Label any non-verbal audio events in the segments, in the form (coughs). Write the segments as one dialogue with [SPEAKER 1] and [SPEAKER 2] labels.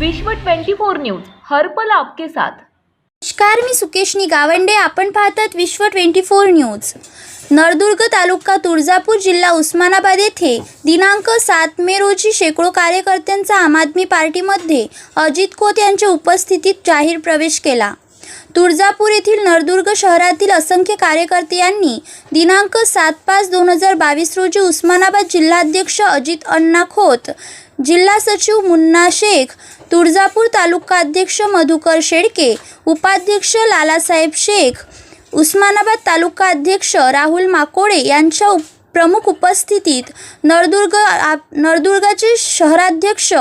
[SPEAKER 1] विश्व 24 न्यूज हरपल आपके साथ.
[SPEAKER 2] नमस्कार मी सुकेशनी गावंडे. आपण पाहतात Vishwa twenty four news. Naldurg taluka Tuljapur जिल्हा उस्मानाबाद येथे दिनांक सात मे रोजी शेकडो कार्यकर्त्यांचा आम आदमी पार्टीमध्ये अजित खोत यांच्या उपस्थितीत जाहीर प्रवेश केला. तुळजापूर येथील नळदुर्ग शहरातील असंख्य कार्यकर्ते यांनी दिनांक सात पाच दोन हजार बावीस रोजी उस्मानाबाद जिल्हाध्यक्ष अजित अण्णा खोत जिल्हा सचिव मुन्ना शेख तुळजापूर तालुका अध्यक्ष मधुकर शेळके उपाध्यक्ष लालासाहेब शेख उस्मानाबाद तालुका अध्यक्ष राहुल माकोडे यांच्या उप प्रमुख उपस्थितीत नळदुर्ग नळदुर्गाचे शहराध्यक्ष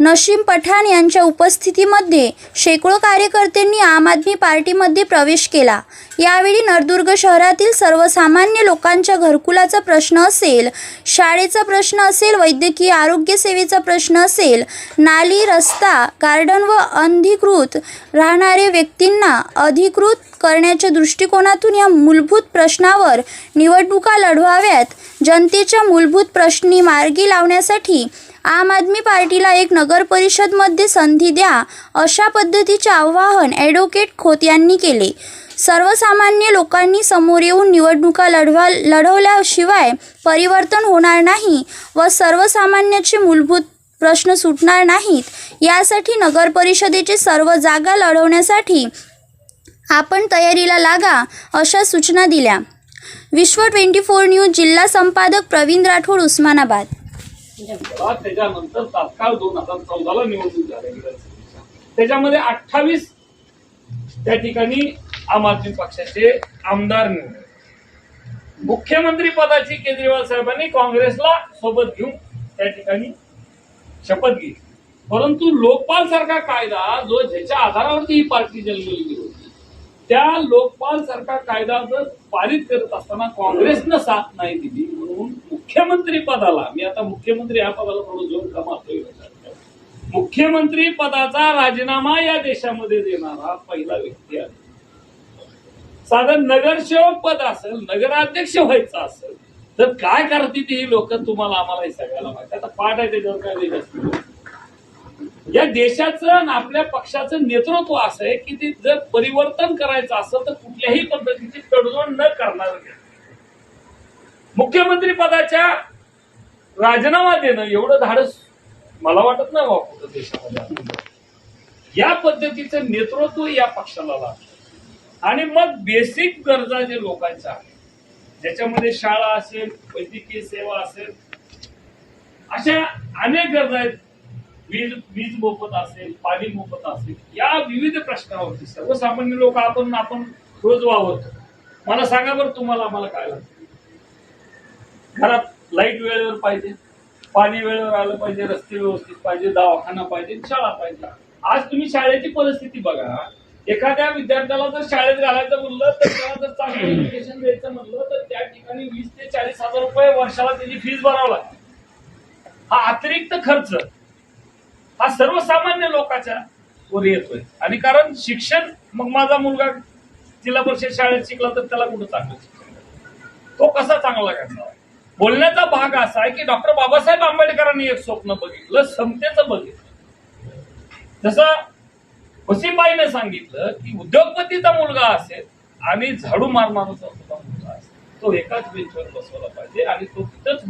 [SPEAKER 2] नशीम पठाण यांच्या उपस्थितीमध्ये शेकडो कार्यकर्त्यांनी आम आदमी पार्टीमध्ये प्रवेश केला. यावेळी नळदुर्ग शहरातील सर्वसामान्य लोकांच्या घरकुलाचा प्रश्न असेल शाळेचा प्रश्न असेल वैद्यकीय आरोग्य सेवेचा प्रश्न असेल नाली रस्ता गार्डन व अनधिकृत राहणारे व्यक्तींना अधिकृत करण्याच्या दृष्टिकोनातून या मूलभूत प्रश्नावर निवडणुका लढवाव्यात जनतेच्या मूलभूत प्रश्नी मार्गी लावण्यासाठी आम आदमी पार्टीला एक नगर परिषदमध्ये संधी द्या अशा पद्धतीचे आवाहन ॲडव्होकेट खोत यांनी केले. सर्वसामान्य लोकांनी समोर येऊन निवडणुका लढवा लढवल्याशिवाय परिवर्तन होणार नाही व सर्वसामान्याचे मूलभूत प्रश्न सुटणार नाहीत. यासाठी नगर परिषदेचे सर्व जागा लढवण्यासाठी आपण तयारीला लागा अशा सूचना दिल्या. विश्व ट्वेंटी फोर न्यूज जिल्हा संपादक प्रवीण राठोड उस्मानाबाद.
[SPEAKER 3] म्हणजे मला त्याच्यानंतर तात्काळ दोन हजार चौदाला निवडणूक झाल्या विधानसभेच्या त्याच्यामध्ये अठ्ठावीस त्या ठिकाणी आम आदमी पक्षाचे आमदार निवडले. मुख्यमंत्री पदाची केजरीवाल साहेबांनी काँग्रेसला सोबत घेऊन त्या ठिकाणी शपथ घेतली. परंतु लोकपाल सारखा कायदा जो ज्याच्या आधारावरती ही पार्टी जन्मलेली होती त्या लोकपाल सारखा कायदा जर पारित करत असताना काँग्रेसनं साथ नाही दिली मुख्यमंत्री पदाला मी आता मुख्यमंत्री या पदाला थोडं जोर कमातोय मुख्यमंत्री पदाचा राजीनामा या देशामध्ये देणारा पहिला व्यक्ती आहे. साधं नगरसेवक पद असेल नगराध्यक्ष व्हायचं असेल तर काय करतील ती ही लोक तुम्हाला आम्हाला हे सगळ्याला माहिती आता पाठ आहे त्याच्यावर काय वेगळं या देशाचं आणि आपल्या पक्षाचं नेतृत्व असं आहे की ते जर परिवर्तन करायचं असेल तर कुठल्याही पद्धतीची तडजोड न करणार मुख्यमंत्री पदाच्या राजीनामा देणं एवढं धाडस मला वाटत नाही बाबा कुठं देशामध्ये या पद्धतीचं नेतृत्व या पक्षाला लागतं. आणि मग बेसिक गरजा जे लोकांच्या आहेत ज्याच्यामध्ये शाळा असेल वैद्यकीय सेवा असेल अशा अनेक गरजा आहेत. वीज वीज मोफत असेल पाणी मोफत असेल या विविध प्रश्नावरती सर्वसामान्य लोक आपण आपण रोज वावरतो. मला सांगा बरं तुम्हाला आम्हाला काय लागतं? घरात लाइट वेळेवर पाहिजे पाणी वेळेवर आलं पाहिजे रस्ते व्यवस्थित पाहिजे दवाखाना पाहिजे शाळा पाहिजे. आज तुम्ही शाळेची परिस्थिती बघा. एखाद्या विद्यार्थ्याला जर शाळेत घालायचं म्हणलं तर त्याला जर चांगलं एज्युकेशन द्यायचं म्हणलं तर त्या ठिकाणी वीस ते चाळीस हजार रुपये वर्षाला त्याची फीज भरावं लागते. हा अतिरिक्त खर्च हा सर्वसामान्य लोकांच्या वर येतोय. आणि कारण शिक्षण मग माझा मुलगा जिल्हा परिषद शाळेत शिकला तर त्याला कुठं चांगलं शिक्षण? तो कसा चांगला करणार? बोलण्याचा भाग असा आहे की डॉक्टर बाबासाहेब आंबेडकरांनी एक स्वप्न बघितलं समतेचं बघितलं. जसं वसीबाईने सांगितलं की उद्योगपतीचा मुलगा असेल आणि झाडू मारणाराचा सुद्धा मुलगा असेल तो एकाच बेंचवर बसवला पाहिजे आणि तो तिथंच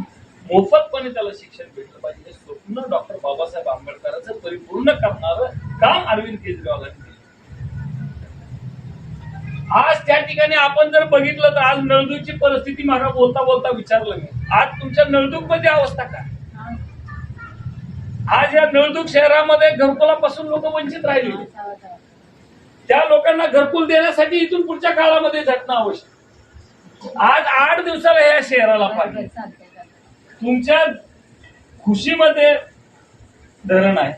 [SPEAKER 3] मोफतपणे त्याला शिक्षण भेटलं पाहिजे. हे स्वप्न डॉक्टर बाबासाहेब आंबेडकरांचं परिपूर्ण करणारं काम अरविंद केजरीवालांनी आज त्या ठिकाणी आपण जर बघितलं तर आज नळदूरची परिस्थिती मला बोलता बोलता विचारलं मी. आज तुमच्या नळदूकमध्ये अवस्था काय? आज या नळदूक शहरामध्ये घरकुलापासून लोक वंचित राहिले. त्या लोकांना घरकुल देण्यासाठी इथून पुढच्या काळामध्ये झटणं आवश्यक. आज आठ दिवसाला या शहराला पाहिजे तुमच्या खुशीमध्ये धरण आहे.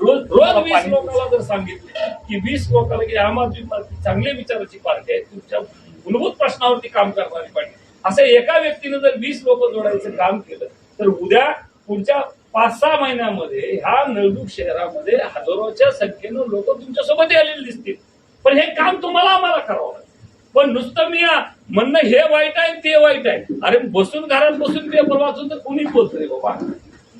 [SPEAKER 3] रोज रोज वीस लोकांना जर सांगितलं की वीस लोकांना की आम आदमी पार्टी चांगल्या विचाराची पार्टी आहे तुमच्या मूलभूत प्रश्नावरती काम करणारी पार्टी असं एका व्यक्तीनं जर वीस लोक जोडायचं काम केलं तर उद्या पुढच्या पाच सहा महिन्यामध्ये ह्या नळदूक शहरामध्ये हजारोच्या संख्येनं लोक तुमच्यासोबत आलेले दिसतील. पण हे काम तुम्हाला आम्हाला करावं लागेल. पण नुसतं मी म्हणणं हे वाईट आहे ते वाईट आहे. अरे बसून घरात बसून पेपर वाचून तर कोणी बोलतोय बाबा?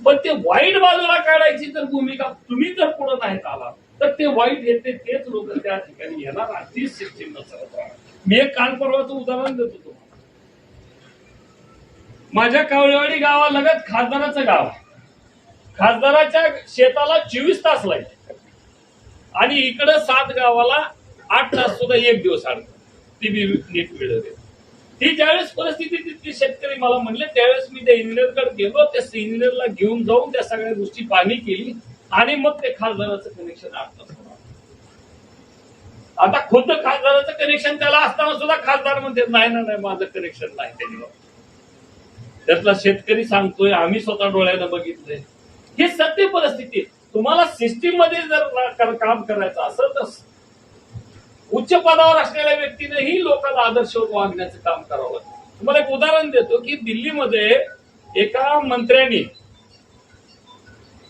[SPEAKER 3] पण ते वाईट बाजूला काढायची जर भूमिका तुम्ही जर पुढे नाहीत आला तर ते वाईट येते तेच लोक त्या ठिकाणी येणार आणि तीच सिस्टीम नसत मी एक काल परवाचं उदाहरण देतो तुम्हाला. माझ्या कावळेवाडी गावालगत खासदाराचं गाव. आहे. खासदाराच्या शेताला चोवीस तास लाइट. आणि इकडं सात गावाला आठ तास सुद्धा एक दिवस अडकत ती बी नीट मिळत ती ज्यावेळेस परिस्थिती तिथले शेतकरी मला म्हणले त्यावेळेस मी त्या इंजिनियरकडे गेलो त्या इंजिनियरला घेऊन जाऊन त्या सगळ्या गोष्टी पाहणी केली आणि मग ते खासदाराचं कनेक्शन आठ आता खुद्द खासदाराचं कनेक्शन त्याला असताना सुद्धा खासदार म्हणते नाही ना नाही माझं कनेक्शन नाही त्याच्यावर त्यातला शेतकरी सांगतोय आम्ही स्वतः डोळ्यानं बघितलंय. ही सत्य परिस्थिती तुम्हाला सिस्टीममध्ये जर काम करायचं असेल तर उच्च पदावर असलेल्या व्यक्तीनेही लोकांना आदर्श वागण्याचं काम करावं. तुम्हाला एक उदाहरण देतो की दिल्लीमध्ये एका मंत्र्यांनी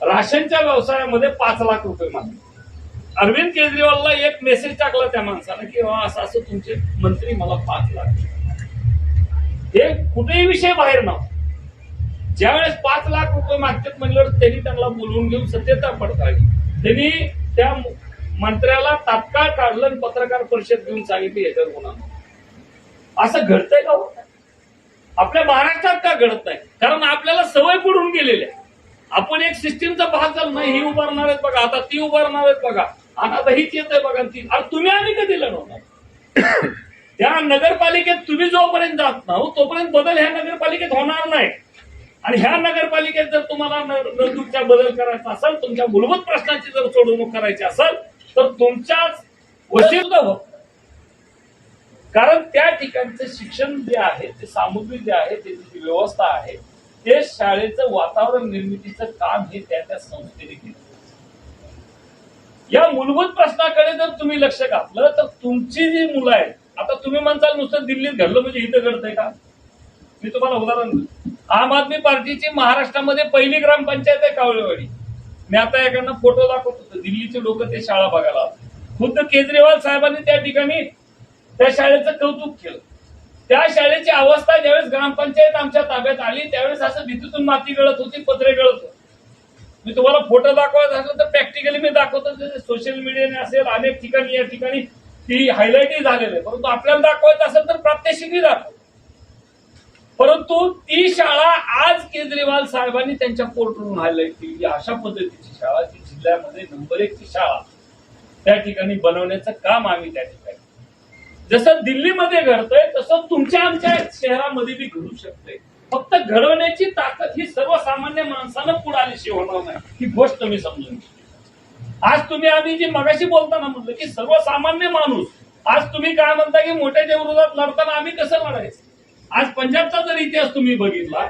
[SPEAKER 3] राशनच्या व्यवसायामध्ये पाच लाख रुपये मागले. अरविंद केजरीवालला एक मेसेज टाकला त्या माणसानं की असं असं तुमचे मंत्री मला पाच लाख हे कुठेही विषय बाहेर नव्हता ज्यावेळेस पाच लाख रुपये मागतात म्हणल्यावर त्यांनी त्यांना बोलवून घेऊन सत्यता पडताळली. त्यांनी त्या मंत्र्याला तात्काळ काढलं आणि पत्रकार परिषद घेऊन सांगितली याच्यावर गुन्हा. असं घडतंय का हो? आपल्या महाराष्ट्रात का घडत नाही? कारण आपल्याला सवय पडून गेलेली आहे. आपण एक सिस्टीमचा भाग झालो. नाही ही उभारणार आहेत बघा. आता ती उभारणार आहेत बघा. आता हीच येत आहे बघा ती. अरे तुम्ही आम्ही कधी लढवणार? (coughs) त्या नगरपालिकेत तुम्ही जोपर्यंत जात ना तोपर्यंत बदल ह्या नगरपालिकेत होणार नाही. आणि ह्या नगरपालिकेत जर तुम्हाला न- बदल करायचा असेल तुमच्या मूलभूत प्रश्नाची जर सोडवणूक करायची असेल तर तुमच्याच वशील होत कारण त्या ठिकाणचं शिक्षण जे आहे ते सामुग्री जे आहे त्याची जी व्यवस्था आहे ते शाळेचं वातावरण निर्मितीचं काम हे त्या त्या संस्थेने केलं. या मूलभूत प्रश्नाकडे जर तुम्ही लक्ष घातलं तर तुमची जी मुलं आहेत आता तुम्ही म्हणताल नुसतं दिल्लीत घडलं म्हणजे इथं घडतंय का? मी तुम्हाला उदाहरण आम आदमी पार्टीची महाराष्ट्रामध्ये पहिली ग्रामपंचायत आहे कावळेवाडी. मी आता एखादा फोटो दाखवत होतो. दिल्लीचे लोक ते शाळा बघायला खुद्द केजरीवाल साहेबांनी त्या ठिकाणी त्या शाळेचं कौतुक केलं. त्या शाळेची अवस्था ज्यावेळेस ग्रामपंचायत आमच्या ताब्यात आली त्यावेळेस असं भीतीतून माती गळत होती पत्रे गळत होते. मी तुम्हाला फोटो दाखवत असेल तर प्रॅक्टिकली मी दाखवतो. सोशल मीडियाने असेल अनेक ठिकाणी या ठिकाणी ती हायलाइटही झालेलं आहे. परंतु आपल्याला दाखवायचं असेल तर प्रात्यक्षिकही दाखव. परंतु ती शाळा आज केजरीवाल साहेबांनी त्यांच्या कोर्टरूम हायलाईट केली अशा पद्धतीची शाळा जी जिल्ह्यामध्ये नंबर एकची शाळा त्या ठिकाणी बनवण्याचं काम आम्ही त्या ठिकाणी जसं दिल्लीमध्ये घडतंय तसं तुमच्या आमच्या शहरामध्ये बी घडू शकते फक्त घडवण्याची ताकद ही सर्वसामान्य माणसानं पुढे आल्याशिवाय होणार नाही ही गोष्ट मी समजून घेतली. आज तुम्ही आम्ही जी मगाशी बोलताना म्हटलं की सर्वसामान्य माणूस आज तुम्ही काय म्हणता की मोठ्याच्या विरोधात लढताना आम्ही कसं लढायचं? आज पंजाबचा जर इतिहास तुम्ही बघितला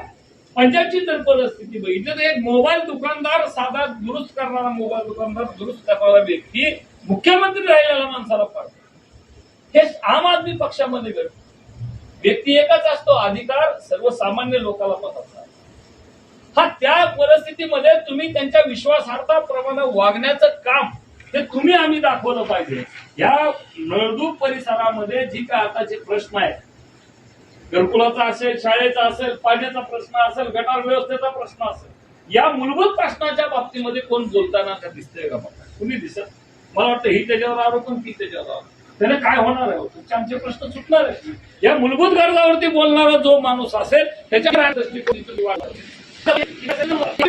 [SPEAKER 3] पंजाबची जर परिस्थिती बघितली तर एक मोबाईल दुकानदार साधा दुरुस्त करणारा मोबाईल दुकानदार दुरुस्त करणारा व्यक्ती मुख्यमंत्री राहिलेला माणसाला पाडतो हे आम आदमी पक्षामध्ये घडतं. व्यक्ती एकच असतो अधिकार सर्वसामान्य लोकांना पसरतात हा त्या परिस्थितीमध्ये तुम्ही त्यांच्या विश्वासार्थाप्रमाणे वागण्याचं काम हे तुम्ही आम्ही दाखवलं पाहिजे. या नळदूप परिसरामध्ये जी काय आताचे प्रश्न आहेत घरकुलाचा असेल शाळेचा असेल पाण्याचा प्रश्न असेल गटार व्यवस्थेचा प्रश्न असेल या मूलभूत प्रश्नाच्या बाबतीमध्ये कोण बोलताना का दिसतंय का मला कुणी दिसत? मला वाटतं ही त्याच्यावर आरोप ती त्याच्यावर आरोप. त्याने काय होणार आहे? तुमचे आमचे प्रश्न सुटणार आहे या मूलभूत गरजावरती बोलणारा जो माणूस असेल त्याच्या दृष्टिकोन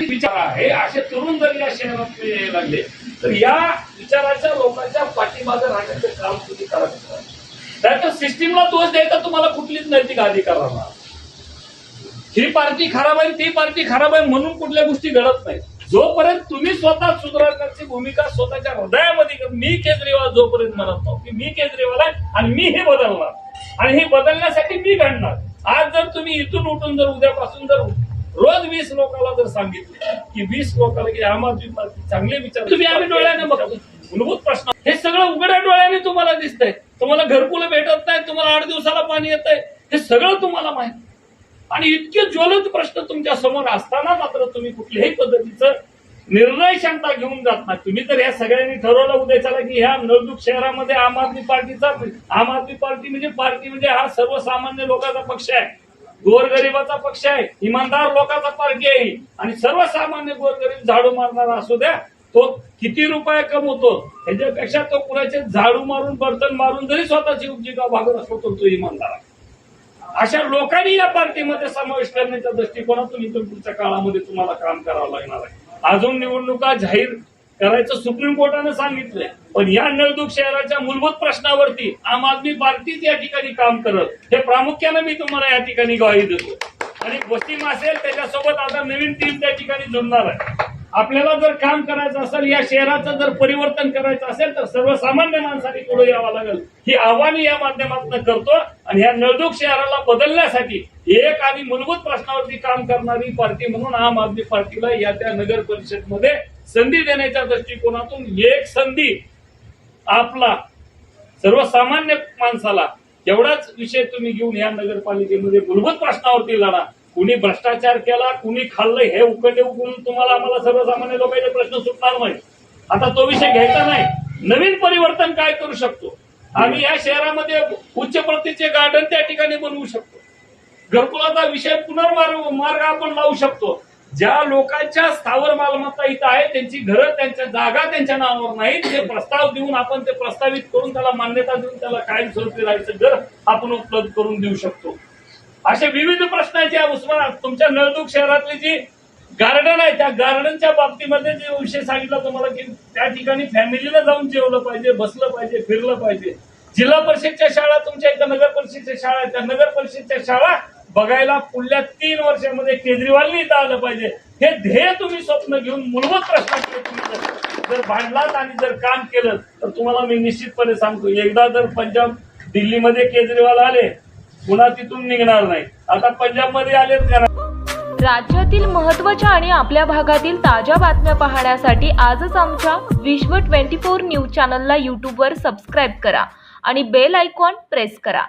[SPEAKER 3] विचार आहे. असे तरुण जर या शहरात लागले तर या विचाराच्या लोकांच्या पाठीमागे राहण्याचं काम तुम्ही करायचं सिस्टीमला दोष द्यायचा तुम्हाला कुठलीच नैतिक अधिकार राहणार ही पार्टी खराब आहे ती पार्टी खराब आहे म्हणून कुठल्या गोष्टी घडत नाही जोपर्यंत तुम्ही स्वतः सुधारण्याची भूमिका स्वतःच्या हृदयामध्ये मी केजरीवाल जोपर्यंत म्हणत नव्हतो की मी केजरीवाल आहे आणि मी हे बदलणार. आणि हे बदलण्यासाठी मी घडणार. आज जर तुम्ही इथून उठून जर उद्यापासून जर रोज वीस लोकांना जर सांगितलं की वीस लोकांना की आम आदमी पार्टी चांगले विचार तुम्ही आम्ही डोळ्याने बघतो. मूलभूत प्रश्न हे सगळं उघड्या डोळ्याने तुम्हाला दिसतंय. तुम्हाला घरकुल भेटत नाही तुम्हाला आठ दिवसाला पाणी येत आहे हे सगळं तुम्हाला माहिती. आणि इतके ज्वलंत प्रश्न तुमच्यासमोर असताना मात्र तुम्ही कुठल्याही पद्धतीचं निर्णय क्षमता घेऊन जात नाही. तुम्ही तर या सगळ्यांनी ठरवलं उद्याच्याला की ह्या नळदुर्ग शहरामध्ये आम आदमी पार्टीचा आम आदमी पार्टी म्हणजे पार्टी म्हणजे हा सर्वसामान्य लोकांचा पक्ष आहे. गोरगरिबाचा पक्ष आहे इमानदार लोकांचा पार्टी आहे आणि सर्वसामान्य गोरगरीब झाडू मारणारा असू द्या तो किती रुपये कमवतो ह्याच्यापेक्षा तो कुणाचे झाडू मारून बर्तन मारून जरी स्वतःची उपजीविका भागत असतो तो तो इमानदार आहे. अशा लोकांनी या पार्टीमध्ये समावेश करण्याच्या दृष्टिकोनातून इथून पुढच्या काळामध्ये तुम्हाला काम करावं लागणार आहे. अजून निवडणुका जाहीर करायचं सुप्रीम कोर्टानं सांगितलंय. पण या नळदुर्ग शहराच्या मूलभूत प्रश्नावरती आम आदमी पार्टीच या ठिकाणी काम करत हे प्रामुख्यानं मी तुम्हाला या ठिकाणी ग्वाही देतो. आणि वसीम असेल त्याच्यासोबत आता नवीन टीम त्या ठिकाणी जुळणार आहे. आपल्याला जर काम करायचं असेल या शहराचं जर परिवर्तन करायचं असेल तर सर्वसामान्य माणसाने पुढे यावं लागेल. ही आव्हाने या माध्यमातून करतो आणि या नळदुर्ग शहराला बदलण्यासाठी एक आणि मूलभूत प्रश्नावरती काम करणारी पार्टी म्हणून आम आदमी पार्टीला या त्या नगर परिषदमध्ये संधी देण्याच्या दृष्टिकोनातून एक संधी आपला सर्वसामान्य माणसाला एवढाच विषय तुम्ही घेऊन या नगरपालिकेमध्ये मूलभूत प्रश्नावरती लढा. कुणी भ्रष्टाचार केला कुणी खाल्लं हे उकडे उकळून तुम्हाला आम्हाला सर्वसामान्य लोकांचे प्रश्न सुटणार नाही. आता तो विषय घ्यायचा नाही. नवीन परिवर्तन काय करू शकतो? आम्ही या शहरामध्ये उच्च प्रतीचे गार्डन त्या ठिकाणी बनवू शकतो. घरकुलाचा विषय पुनर्मार्ग मार्ग आपण लावू शकतो. ज्या लोकांच्या स्थावर मालमत्ता इथं आहे त्यांची घरं त्यांच्या जागा त्यांच्या नावावर नाहीत. ते प्रस्ताव देऊन आपण ते प्रस्तावित करून त्याला मान्यता देऊन त्याला कायमस्वरूपी राहायचं घर आपण उपलब्ध करून देऊ शकतो. असे विविध प्रश्नाचे उस्मान तुमच्या नळदुर्ग शहरातली जी गार्डन आहे त्या गार्डनच्या बाबतीमध्ये जे विषय सांगितला तुम्हाला की त्या ठिकाणी फॅमिलीला जाऊन जेवलं पाहिजे बसलं पाहिजे फिरलं पाहिजे. जिल्हा परिषदच्या शाळा तुमच्या इथं नगर परिषदच्या शाळा आहेत. त्या नगर परिषदच्या शाळा बघायला पुढल्या तीन वर्षामध्ये केजरीवालनी इथं आलं पाहिजे. हे ध्येय तुम्ही स्वप्न घेऊन मूलभूत प्रश्नाकडे तुम्ही जर- जर भांडलात आणि जर काम केलं तर तुम्हाला मी निश्चितपणे सांगतो एकदा जर पंजाब दिल्लीमध्ये केजरीवाल आले पुन्हा तिथून निघणार नाही. आता पंजाबमध्ये आलेच का
[SPEAKER 1] राज्यातील महत्त्वाच्या आणि आपल्या भागातील ताज्या बातम्या पाहण्यासाठी आजच आमच्या विश्व 24 न्यूज चॅनलला यूट्यूबवर सबस्क्राईब करा आणि बेल आयकॉन प्रेस करा.